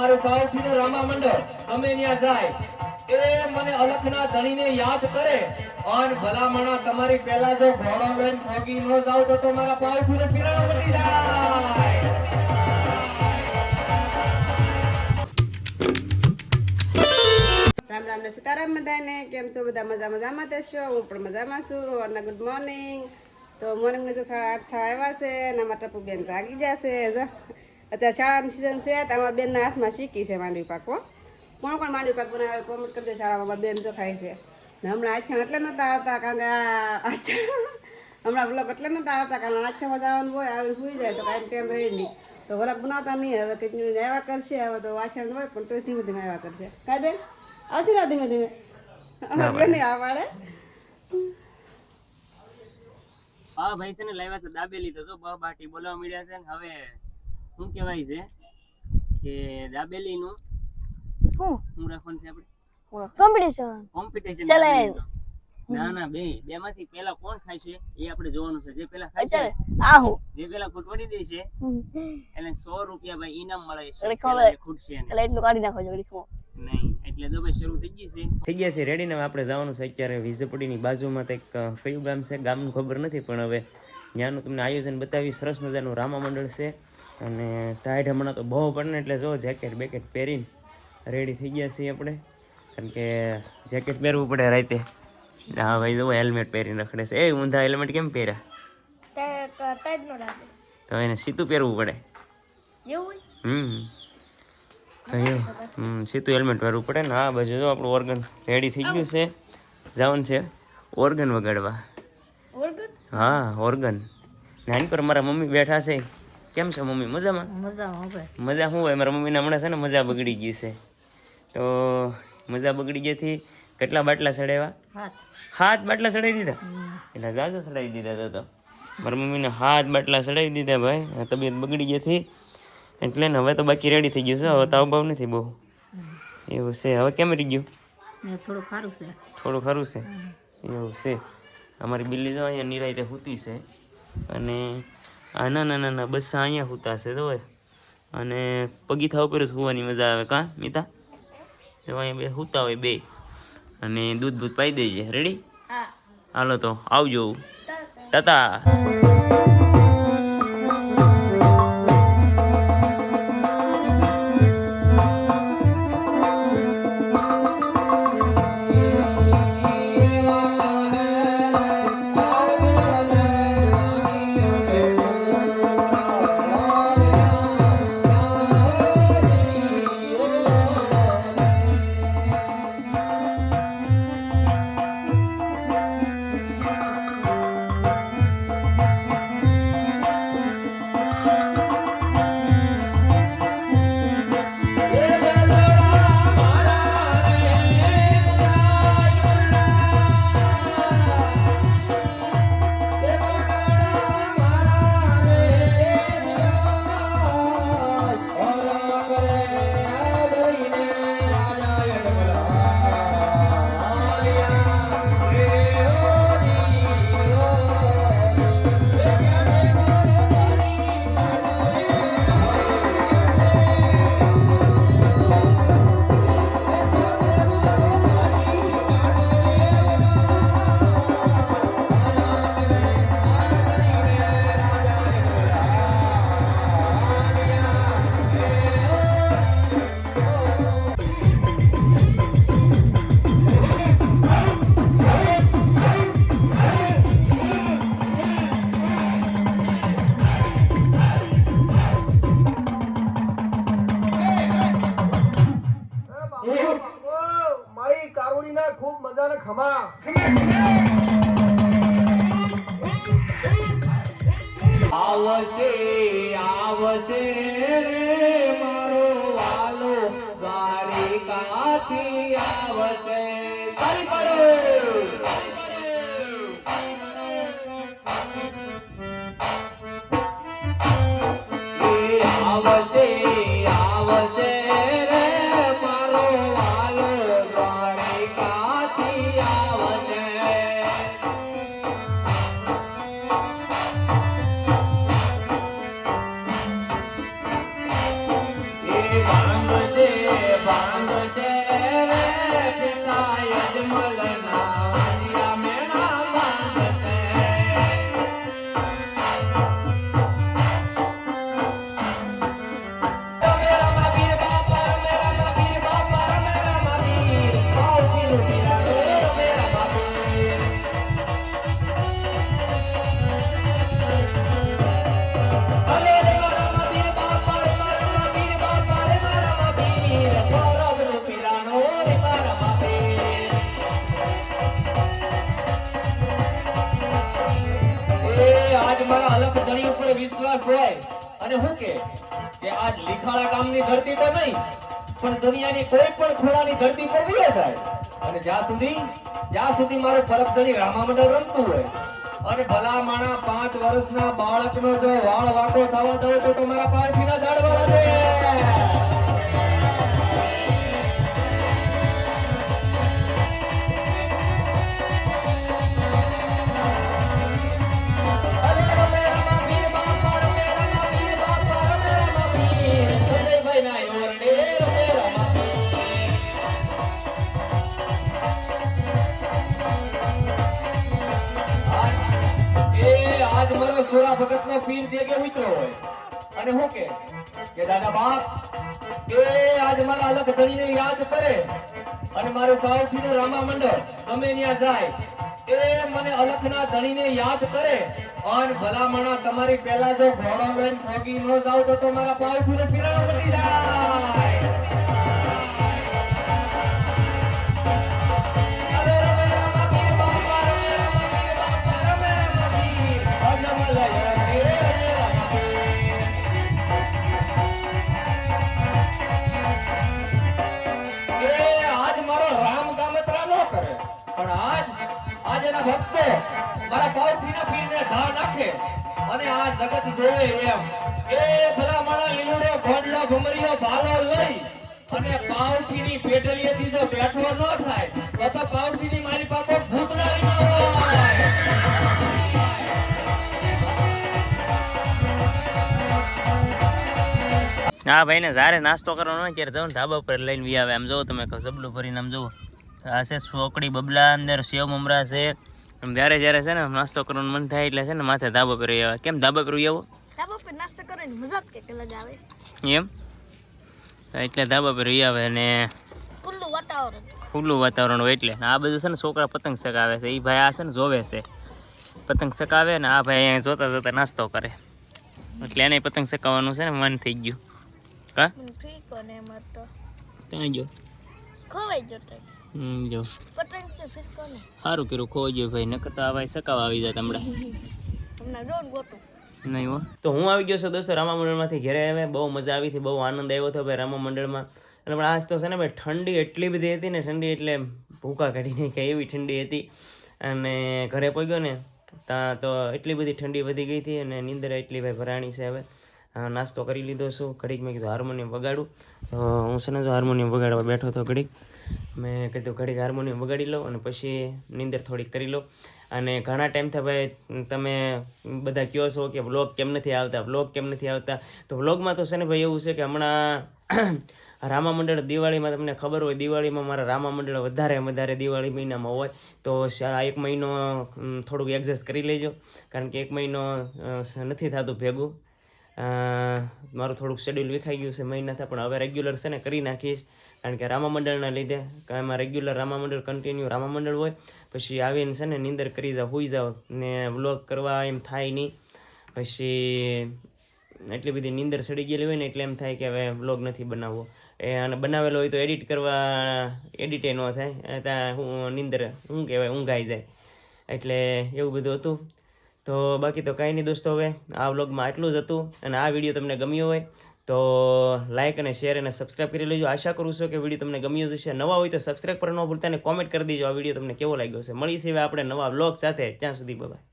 મારું પાવથી નું રામા મંડળ. અમે ત્યાં જાય. એ મને અલખના ધણીને યાદ કરે. અન ભલામણા, તમારી પહેલા જો ઘોડો લઈને ભોગી ન જાવ તો તો મારા પાવથી નો પીરાણો મટી જાય. રામ રામ ને સીતારામ બધાને. કેમ છો? બધા મજા મજામાં દેશો હું પણ મજામાં છું. અને ગુડ મોર્નિંગ તો મોર્નિંગને જો સાડા આઠ થવા આવ્યા છે એના માટે બેન જાગી જશે અત્યારે શાળાની સિઝન છે તમારા બેનના હાથમાં શીખી છે માંડવી પાકવો કોણ પણ માંડવી પાક બનાવે કોમેન્ટ કરજો શાળામાં બેન જો ખાય છે. ને હમણાં આખ્યા એટલે નહોતા આવતા કારણ કે આ આછા હમણાં બ્લોક એટલે નહોતા આવતા કારણ કે આખ્યામાં જવાનું હોય આવીને સુઈ જાય તો કાંઈ ટાઈમ રહે નહીં. તો વરક બનાવતા નહીં હવે કંઈક આવ્યા કરશે હવે તો આખ્યાનું હોય પણ તોય ધીમે ધીમે આવ્યા કરશે. કાંઈ બેન? આવશે ને ધીમે ધીમે? નહીં આવવાડે હા ભાઈ છે ને લાવ્યા છે દાબેલી તો જો બાટી બોલાવા મળ્યા છે ને હવે શું કહેવાય છે કે દાબેલીનું હું? શું રાખવાનું છે આપણે? કોમ્પિટિશન કોમ્પિટિશન ચેલેન્જ ના ના બે. બે માંથી પેલા કોણ ખાય છે એ આપણે જોવાનું છે. જે પેલા ખાય છે આ હું. જે પેલા ખૂટવાડી દે છે એને 100 રૂપિયા ભાઈ ઇનામ મળે છે. એટલે ખબર. ખૂટશે એટલે એટલું કાઢી નાખો જોડી શું નહીં એટલે તો ભાઈ શરૂ થઈ ગઈ છે. થઈ ગયા છે રેડી ને આપણે જવાનું છે અત્યારે વિઝપડીની બાજુમાં એક કયું ગામ છે? ગામનું ખબર નથી પણ હવે ત્યાંનું તમને આયોજન બતાવી સરસ મજાનું રામા મંડળ છે. અને ટાઈટ હમણાં તો બહુ પડે ને એટલે જો જેકેટ બેકેટ પહેરીને રેડી થઈ ગયા છીએ આપણે. કારણ કે જેકેટ પહેરવું પડે રાતે. હા ભાઈ જો હેલ્મેટ પહેરીને રખડે છે. એ ઊંધા હેલ્મેટ કેમ પહેર્યા? તો એને સીતું પહેરવું પડે. હમ. હમ સીતું હેલ્મેટ પહેરવું પડે ને. આ બાજુ જો આપણું ઓર્ગન રેડી થઈ ગયું છે. જવાનું છે. ઓર્ગન વગાડવા. હા ઓર્ગન નાની પર મારા મમ્મી બેઠા છે. કેમ છે મમ્મી? મજામાં? મજા શું હોય? મારા મમ્મીને હમણાં છે ને મજા બગડી ગઈ છે. તો મજા બગડી ગઈથી કેટલા બાટલા ચડાવ્યા હાથ. બાટલા ચડાવી દીધા? એટલે ઝાઝા ચડાવી દીધા તો તો. મારા મમ્મીને હાથ બાટલા ચડાવી દીધા ભાઈ. આ તબિયત બગડી ગઈ હતી. એટલે ને હવે તો બાકી રેડી થઈ ગયું છે. હવે તાવ ભાવ નથી બહુ. એવું છે. હવે કેમ રહી ગયું? થોડું સારું છે. થોડું ખરું છે? એવું છે. અમારી બિલ્લી જો અહીંયા નિરાયતે સૂતી છે. અને આ ના ના બસ અહીંયા સૂતા છે તો અને પગીથા ઉપર જ હોવાની મજા આવે કાં મિતા? તો અહીંયા બે સૂતા હોય બે. અને દૂધ બૂધ પાઈ દેજે. રેડી હાલો તો આવજો. તાતા. રે મારો વાલો દ્વારિકાથી આવશે. દુનિયાની કોઈ પણ ખોળાની ધરતી પર જાય. સુધી, જ્યાં સુધી ધણી રામામંડળ રમતું હોય, અને ભલા માણા પાંચ વર્ષના બાળકનો જો વાળ વાટો થવા દઉં તો મારા પાળખીના ઝાડવા લાગે. આજ ભગત ને પીર દેગે ઉતરો હોય. અને હું કે દાદા બાપ, એ આજ મારા અલગ ધણીને યાદ કરે અને મારું ને રામા મંડળ ગમે ત્યાં જાય, એ મને અલખના ધણીને યાદ કરે. અને ભલામણા તમારી પહેલા જો ઘોડો લઈને ભોગી ન જાવ તો મારા મારા ને પીરાણો મટી જાય. એના ભક્તો, મારા પાવથીના પીરને ધા નાખે. અને આ જગત જોવે એમ. એ ભલા મારા લીલુડો ઘોડલો ભમરીયો ભાલો લઈ અને પાવથીની પેટલીએથી જો બેઠો ન થાય, તો તો પાવથીની મારી પાસે ન હોય હા, ભાઈને જ્યારે નાસ્તો કરવાનો હોય ત્યારે જાઉં ધાબા પર લઈને વી આવે. આમ જોવો તમે જબલું ભરીને આમ જોવો. આ છે સોકડી બબલા અંદર સેવ મમરા છે. જ્યારે જ્યારે છે ને નાસ્તો કરવાનું મન થાય એટલે છે ને માથે ધાબા પર આવે કેમ ધાબો પર વી આવો ધાબા પર નાસ્તો કરવાની મજા જ અલગ આવે. એમ? એટલે ધાબા પર આવે અને ખુલ્લું વાતાવરણ. ખુલ્લું વાતાવરણ હોય એટલે. આ બધું છે ને છોકરા પતંગ ચકાવે છે. એ ભાઈ આ છે ને જોવે છે. પતંગ ચકાવે ને આ ભાઈ અહીંયા જોતા જોતા નાસ્તો કરે. એટલે એને પતંગ ચકાવવાનું છે ને મન થઈ ગયું. ને તો. ત્યાં જો ખોવાઈ જતો હમ, જો. પતંગ છે ફીકો ને સારું કર્યું ખોજો ભાઈ નકર તો આ ભાઈ સકાવા આવી જાય તમને તમને રોડ ગોતું નહીં હો. તો હું આવી ગયો છું દોસ્તો રામા મંડળમાંથી ઘરે. આવે બહુ મજા આવી હતી બહુ આનંદ આવ્યો હતો ભાઈ રામા મંડળમાં અને પણ આજ તો છે ને ભાઈ ઠંડી એટલી બધી હતી ને ઠંડી એટલે ભૂકા કાઢીને કે એવી ઠંડી હતી. અને ઘરે પહોંચ્યો ને ત્યાં તો એટલી બધી ઠંડી વધી ગઈ હતી અને નીંદર એટલી ભાઈ ભરાણી છે હવે. નાસ્તો કરી લીધો છું ઘડીક મેં કીધું હાર્મોનિયમ વગાડું. તો હું છે ને જો હાર્મોનિયમ વગાડવા બેઠો હતો ઘડીક. મેં કીધું ઘડીક હાર્મોનિયમ વગાડી લો અને પછી નીંદર થોડીક કરી લો. અને ઘણા ટાઈમથી ભાઈ, તમે બધા કહો છો કે વ્લોગ કેમ નથી આવતા વ્લોગ કેમ નથી આવતા? તો વ્લોગમાં તો છે ને ભાઈ એવું છે કે હમણાં રામા મંડળ દિવાળીમાં તમને ખબર હોય, દિવાળીમાં મારા રામા મંડળ વધારે વધારે દિવાળી મહિનામાં હોય, તો આ એક મહિનો થોડુંક એડજસ્ટ કરી લેજો. કારણ કે એક મહિનો નથી થતું ભેગું. મારું થોડુંક શેડ્યુલ વિખાઈ ગયું છે મહિનાથી પણ હવે રેગ્યુલર છે ને કરી નાખીશ. કારણ કે રામા મંડળના લીધે કે એમાં રેગ્યુલર રામા મંડળ કન્ટિન્યુ રામા મંડળ હોય, પછી આવીને છે ને નીંદર કરી જાઓ હોઈ જાઓ ને વ્લોગ કરવા એમ થાય નહીં. પછી એટલી બધી નીંદર ચડી ગયેલી હોય ને એટલે એમ થાય કે હવે વ્લોગ નથી બનાવવો. એ અને બનાવેલો હોય તો એડિટ કરવા એડિટે ન થાય. ત્યાં હું નીંદર, શું કહેવાય, ઊંઘાઈ જાય. એટલે એવું બધું હતું. તો બાકી તો કાંઈ નહીં દોસ્તો હવે આ વ્લોગમાં આટલું જ હતું અને આ વીડિયો તમને ગમ્યો હોય તો લાઇક અને શેર અને સબસ્ક્રાઇબ કરી લેજો. આશા કરું છું કે વીડિયો તમને ગમ્યો હશે. નવા હોય તો સબસ્ક્રાઇબ પર ન ભૂલતા અને કોમેન્ટ કરી દેજો. આ વીડિયો તમને કેવો લાગ્યો છે મળી હવે આપણે નવા બ્લોગ સાથે. ત્યાં સુધી બાય